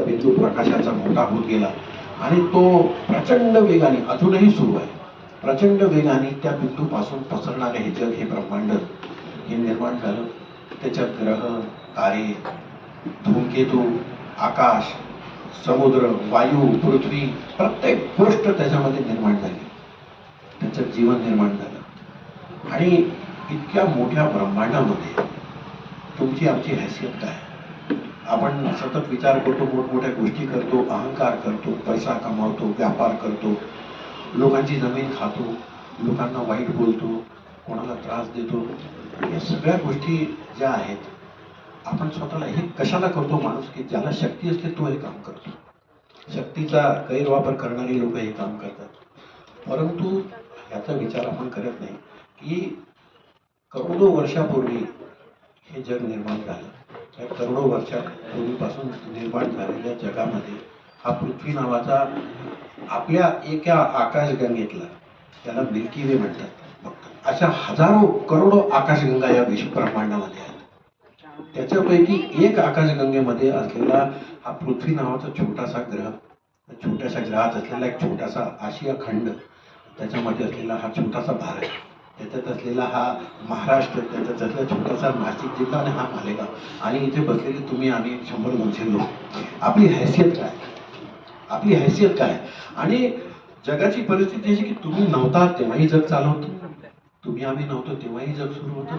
बिंदू प्रकाशाचा मोठा होत गेला. आणि तो प्रचंड वेगाने अजूनही सुरू आहे. प्रचंड वेगाने त्या बिंदूपासून पसरणारे हे जग हे ब्रह्मांड हे निर्माण झालं. त्याच्यात ग्रह तारे धूमकेतू आकाश समुद्र वायू पृथ्वी प्रत्येक गोष्ट त्याच्यामध्ये निर्माण झाली. त्याच्यात जीवन निर्माण झालं. आणि इतक्या मोठ्या ब्रह्मांडामध्ये तुमची आमची हैसियत काय? आपण सतत विचार करतो मोठमोठ्या गोष्टी करतो अहंकार करतो पैसा कमावतो व्यापार करतो लोकांची जमीन खातो लोकांना वाईट बोलतो कोणाला त्रास देतो. या सगळ्या गोष्टी ज्या आहेत आपण स्वतःला हे कशाला करतो माणूस की ज्याला शक्ती असते तो हे काम करतो. शक्तीचा गैरवापर करणारी लोक हे काम करतात. परंतु याचा विचार आपण करत नाही की करोडो वर्षापूर्वी हे जग निर्माण झालं. त्या करोडो वर्षापूर्वीपासून निर्माण झालेल्या जगामध्ये हा पृथ्वी नावाचा आपल्या एका आकाशगंगेतला त्याला मिल्की वे म्हणतात. फक्त अशा हजारो करोडो आकाशगंगा या विश्वब्रह्मांडामध्ये आहेत. त्याच्यापैकी एक आकाशगंगेमध्ये असलेला हा पृथ्वी नावाचा छोटासा ग्रह छोट्याशा ग्रहात असलेला एक छोटासा आशिया खंड त्याच्यामध्ये असलेला हा छोटासा भारत. करत असलेला हा महाराष्ट्र त्याचा त्यातला छोटासा नाशिक जिल्हा आणि हा मालेगाव. आणि इथे बसलेले तुम्ही आम्ही शंभर दोनशे लोक. आपली हैसियत काय? आपली हैसियत काय? आणि जगाची परिस्थिती अशी की तुम्ही नव्हता तेव्हाही जग चालवतो तुम्ही आम्ही नव्हतो तेव्हाही जग सुरू होतं.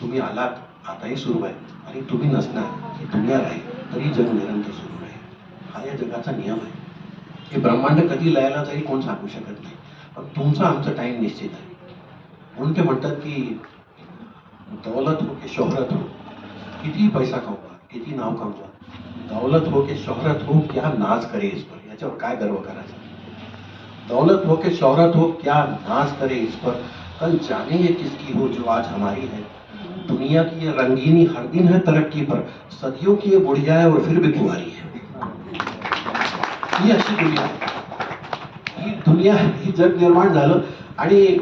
तुम्ही आलात आताही सुरू आहे. आणि तुम्ही नसणार ही दुनिया राहील तरी जग निरंतर सुरू राहील हा या जगाचा नियम आहे. हे ब्रह्मांड कधी लयाला जाईल कोण सांगू शकत नाही. पण तुमचा आमचा टाइम निश्चित आहे. ते म्हणतात की दौलत हो की शोहरत हो किती पैसा कमवा किती नाव कमवा दौलत हो के शोहरत हो, क्या नाज करे इस पर? याच्यावर काय गर्व करायचा दौलत हो के शोहरत हो, क्या नाज करे इस पर? कल जाने ये किसकी हो जो आज हमारी है? दुनिया की ये रंगीनी हर दिन है तरक्की पर। सदियों की ये बुढ़िया है और फिर भी कुंवारी है। ही अशी दुनिया ही। दुनिया ही जग निर्माण झालं। आणि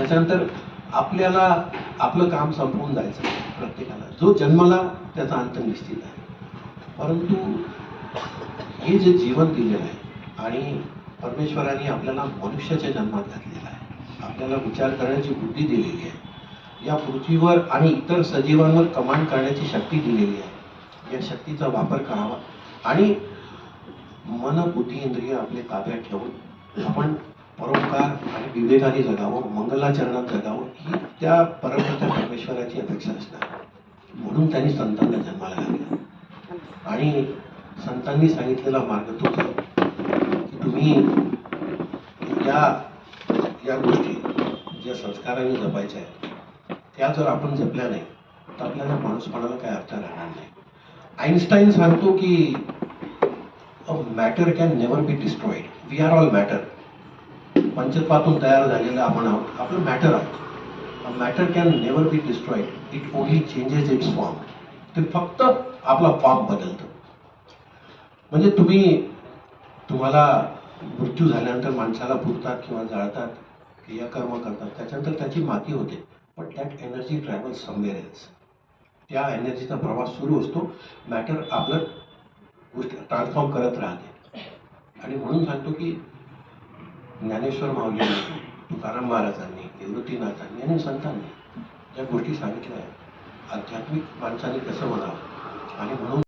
त्याच्यानंतर आपल्याला आपलं काम संपवून जायचं प्रत्येकाला. जो जन्मला त्याचा अंत निश्चित आहे. परंतु हे जे जीवन दिलेलं आहे आणि परमेश्वराने आपल्याला मनुष्याच्या जन्मात घातलेलं आहे आपल्याला विचार करण्याची बुद्धी दिलेली आहे या पृथ्वीवर आणि इतर सजीवांवर कमांड करण्याची शक्ती दिलेली आहे या शक्तीचा वापर करावा. आणि मन बुद्धी इंद्रिय आपले ताब्यात ठेवून आपण परोपकार आणि विवेकाने जगावं मंगलाचरणात जगावं ही त्या परमपिता परमेश्वराची अपेक्षा असणार. म्हणून त्यांनी संतांना जन्माला लागलं आणि संतांनी सांगितलेला मार्ग तोच की तुम्ही या या गोष्टी ज्या संस्काराने जपायच्या आहेत त्या जर आपण जपल्या नाही तर आपल्याला माणूसपणाला काय अर्थ राहणार नाही. आईन्स्टाईन सांगतो की matter can never be destroyed. We are all matter. पंचत्वातून तयार झालेलं आपण आहोत. आपलं मॅटर आहोत. Matter can never be destroyed it only changes its form ते फक्त आपला फॉर्म बदलतं. म्हणजे तुम्ही तुम्हाला मृत्यू झाल्यानंतर माणसाला पुरतात किंवा जाळतात क्रियाकर्म करतात त्याच्यानंतर त्याची माती होते. पण that energy travel somewhere else त्या एनर्जीचा प्रवास सुरू असतो. मॅटर आपलं गोष्ट ट्रान्सफॉर्म करत राहते. आणि म्हणून सांगतो की ज्ञानेश्वर माऊलींनी तुकाराम महाराजांनी निवृत्तीनाथांनी आणि संतांनी ज्या गोष्टी सांगितल्या आहेत. आध्यात्मिक माणसाने कसं म्हणावं? आणि म्हणून